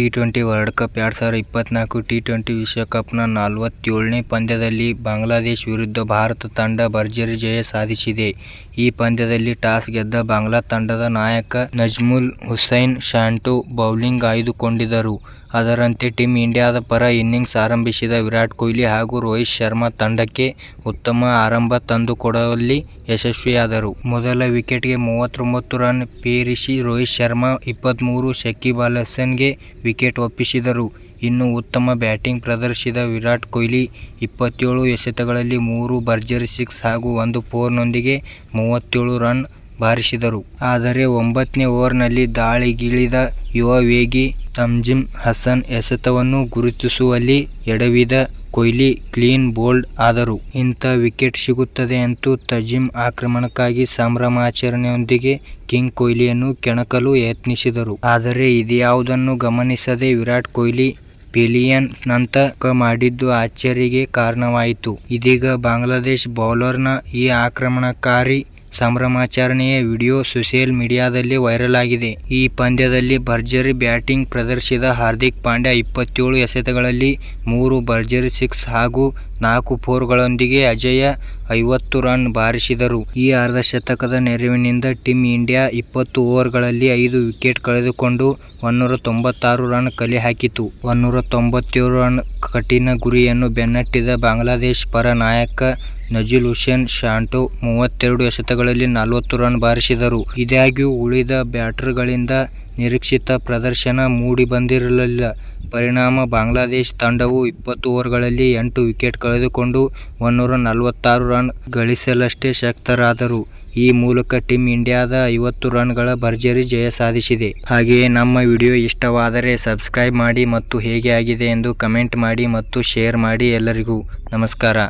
T twenty world cup ಎರಡು ಸಾವಿರದ ಇಪ್ಪತ್ನಾಲ್ಕು ಟಿ ಟ್ವೆಂಟಿ ವಿಶ್ವಕಪ್ನ ನಲವತ್ತೇಳನೇ ಪಂದ್ಯದಲ್ಲಿ ಬಾಂಗ್ಲಾದೇಶ ವಿರುದ್ಧ ಭಾರತ ತಂಡ ಭರ್ಜರಿ ಜಯ ಸಾಧಿಸಿದೆ. ಈ ಪಂದ್ಯದಲ್ಲಿ ಟಾಸ್ ಗೆದ್ದ ಬಾಂಗ್ಲಾ ತಂಡದ ನಾಯಕ ನಜ್ಮುಲ್ ಹುಸೈನ್, ಶಾಂಟು ಬೌಲಿಂಗ್ ಆಯ್ದುಕೊಂಡಿದ್ದರು. ಅದರಂತೆ ಟೀಮ್ ಇಂಡಿಯಾದ ಪರ ಇನ್ನಿಂಗ್ಸ್ ಆರಂಭಿಸಿದ ವಿರಾಟ್ ಕೊಹ್ಲಿ ಹಾಗೂ ರೋಹಿತ್ ಶರ್ಮಾ ತಂಡಕ್ಕೆ ಉತ್ತಮ ಆರಂಭ ತಂದುಕೊಡುವಲ್ಲಿ ಯಶಸ್ವಿಯಾದರು. ಮೊದಲ ವಿಕೆಟ್ಗೆ ಮೂವತ್ತೊಂಬತ್ತು ರನ್ ಪೇರಿಸಿ ರೋಹಿತ್ ಶರ್ಮಾ ಇಪ್ಪತ್ಮೂರು, ಶಕೀಬ್ ಅಲ್ ಹಸನ್ಗೆ ವಿಕೆಟ್ ಒಪ್ಪಿಸಿದರು. ಇನ್ನು ಉತ್ತಮ ಬ್ಯಾಟಿಂಗ್ ಪ್ರದರ್ಶಿಸಿದ ವಿರಾಟ್ ಕೊಹ್ಲಿ ಇಪ್ಪತ್ತೇಳು ಎಸೆತಗಳಲ್ಲಿ ಮೂರು ಭರ್ಜರಿ ಸಿಕ್ಸ್ ಹಾಗೂ ಒಂದು ಫೋರ್ನೊಂದಿಗೆ ಮೂವತ್ತೇಳು ರನ್ ಬಾರಿಸಿದರು. ಆದರೆ ಒಂಬತ್ತನೇ ಓವರ್ನಲ್ಲಿ ದಾಳಿಗಿಳಿದ ಯುವ ವೇಗಿ ತಮ್ಜಿದ್ ಹಸನ್ ಎಸೆತವನ್ನು ಗುರುತಿಸುವಲ್ಲಿ ಎಡವಿದ ಕೊಹ್ಲಿ ಕ್ಲೀನ್, ಬೋಲ್ಡ್ ಆದರು. ಇಂಥ ವಿಕೆಟ್ ಸಿಗುತ್ತದೆ ಎಂದು ತಜಿಮ್ ಆಕ್ರಮಣಕ್ಕಾಗಿ ಸಂಭ್ರಮಾಚರಣೆಯೊಂದಿಗೆ ಕಿಂಗ್ ಕೊಹ್ಲಿಯನ್ನು ಕೆಣಕಲು ಯತ್ನಿಸಿದರು. ಆದರೆ ಇದ್ಯಾವುದನ್ನು ಗಮನಿಸದೆ ವಿರಾಟ್ ಕೊಹ್ಲಿ ಪೆವಿಲಿಯನ್ ನತ್ತ ಮುಖ ಮಾಡಿದ್ದು ಅಚ್ಚರಿಗೆ ಕಾರಣವಾಯಿತು. ಇದೀಗ ಬಾಂಗ್ಲಾದೇಶ ಬೌಲರ್ನ ಈ ಆಕ್ರಮಣಕಾರಿ ಸಂಭ್ರಮಾಚರಣೆಯ ವಿಡಿಯೋ ಸೋಶಿಯಲ್ ಮೀಡಿಯಾದಲ್ಲಿ ವೈರಲ್ ಆಗಿದೆ. ಈ ಪಂದ್ಯದಲ್ಲಿ ಭರ್ಜರಿ ಬ್ಯಾಟಿಂಗ್ ಪ್ರದರ್ಶಿಸಿದ ಹಾರ್ದಿಕ್ ಪಾಂಡ್ಯ ಇಪ್ಪತ್ತೇಳು ಎಸೆತಗಳಲ್ಲಿ ಮೂರು, ಭರ್ಜರಿ ಸಿಕ್ಸ್ ಹಾಗೂ ನಾಲ್ಕು ಫೋರ್ಗಳೊಂದಿಗೆ ಅಜೇಯ ಐವತ್ತು ರನ್ ಬಾರಿಸಿದರು. ಈ ಅರ್ಧಶತಕದ ನೆರವಿನಿಂದ ಟೀಮ್ ಇಂಡಿಯಾ ಇಪ್ಪತ್ತು ಓವರ್ಗಳಲ್ಲಿ ಐದು ವಿಕೆಟ್ ಕಳೆದುಕೊಂಡು ಒನ್ನೂರ ತೊಂಬತ್ತಾರು ರನ್ ಕಲೆ ಹಾಕಿತು. ಒನ್ನೂರ ತೊಂಬತ್ತೇಳು ರನ್ ಕಠಿಣ ಗುರಿಯನ್ನು ಬೆನ್ನಟ್ಟಿದ ಬಾಂಗ್ಲಾದೇಶ ಪರ ನಾಯಕ ನಜ್ಮುಲ್ ಹುಸೈನ್ ಶಾಂಟು ಮೂವತ್ತೆರಡು ಎಸೆತಗಳಲ್ಲಿ ನಲವತ್ತು ರನ್ ಬಾರಿಸಿದರು. ಇದಾಗ್ಯೂ ಉಳಿದ ಬ್ಯಾಟರ್ಗಳಿಂದ ನಿರೀಕ್ಷಿತ ಪ್ರದರ್ಶನ ಮೂಡಿಬಂದಿರಲಿಲ್ಲ. ಪರಿಣಾಮ ಬಾಂಗ್ಲಾದೇಶ ತಂಡವು ಇಪ್ಪತ್ತು ಓವರ್ಗಳಲ್ಲಿ ಎಂಟು ವಿಕೆಟ್ ಕಳೆದುಕೊಂಡು ಒನ್ನೂರ ನಲವತ್ತಾರು ರನ್ ಗಳಿಸಲಷ್ಟೇ ಶಕ್ತರಾದರು. ಈ ಮೂಲಕ ಟೀಮ್ ಇಂಡಿಯಾದ ಐವತ್ತು ರನ್ಗಳ ಭರ್ಜರಿ ಜಯ ಸಾಧಿಸಿದೆ. ಹಾಗೆಯೇ ನಮ್ಮ ವಿಡಿಯೋ ಇಷ್ಟವಾದರೆ ಸಬ್ಸ್ಕ್ರೈಬ್ ಮಾಡಿ ಮತ್ತು ಹೇಗೆ ಆಗಿದೆ ಎಂದು ಕಮೆಂಟ್ ಮಾಡಿ ಮತ್ತು ಶೇರ್ ಮಾಡಿ. ಎಲ್ಲರಿಗೂ ನಮಸ್ಕಾರ.